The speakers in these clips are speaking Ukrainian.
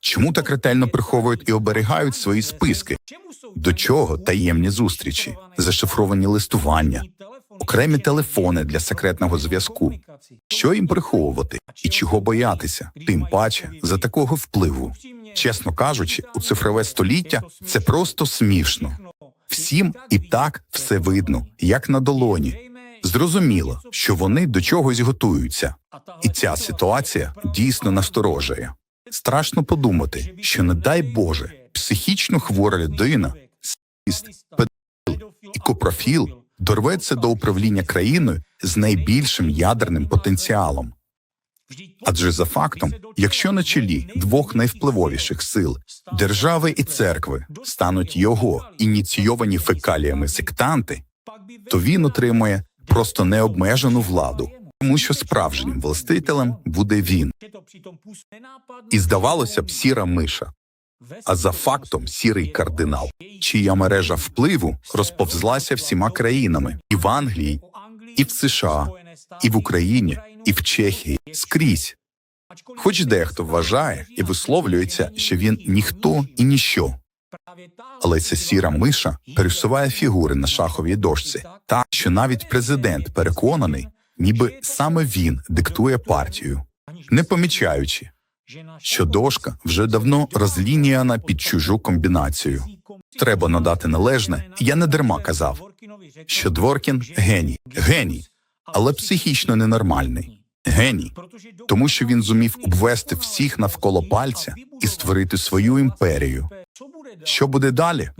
Чому так ретельно приховують і оберігають свої списки? До чого таємні зустрічі, зашифровані листування, окремі телефони для секретного зв'язку? Що їм приховувати і чого боятися? Тим паче за такого впливу. Чесно кажучи, у цифрове століття це просто смішно. Всім і так все видно, як на долоні. Зрозуміло, що вони до чогось готуються, і ця ситуація дійсно насторожує. Страшно подумати, що не дай Боже, психічно хвора людина, садист, педофіл і копрофіл дорветься до управління країною з найбільшим ядерним потенціалом. Адже за фактом, якщо на чолі двох найвпливовіших сил держави і церкви стануть його ініційовані фекаліями сектанти, то він отримує просто необмежену владу, тому що справжнім властителем буде він. І здавалося б, сіра миша, а за фактом сірий кардинал, чия мережа впливу розповзлася всіма країнами і в Англії, і в США, і в Україні, і в Чехії скрізь. Хоч дехто вважає і висловлюється, що він ніхто і ніщо, але ця сіра миша пересуває фігури на шаховій дошці, так що навіть президент переконаний, ніби саме він диктує партію, не помічаючи, що дошка вже давно розлініяна під чужу комбінацію. Треба надати належне, я не дарма казав, що Дворкін геній, геній, але психічно ненормальний. Геній, тому що він зумів обвести всіх навколо пальця і створити свою імперію. Що буде далі?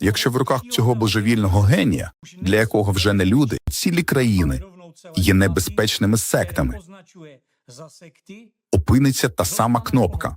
Якщо в руках цього божевільного генія, для якого вже не люди, цілі країни є небезпечними сектами, опиниться та сама кнопка,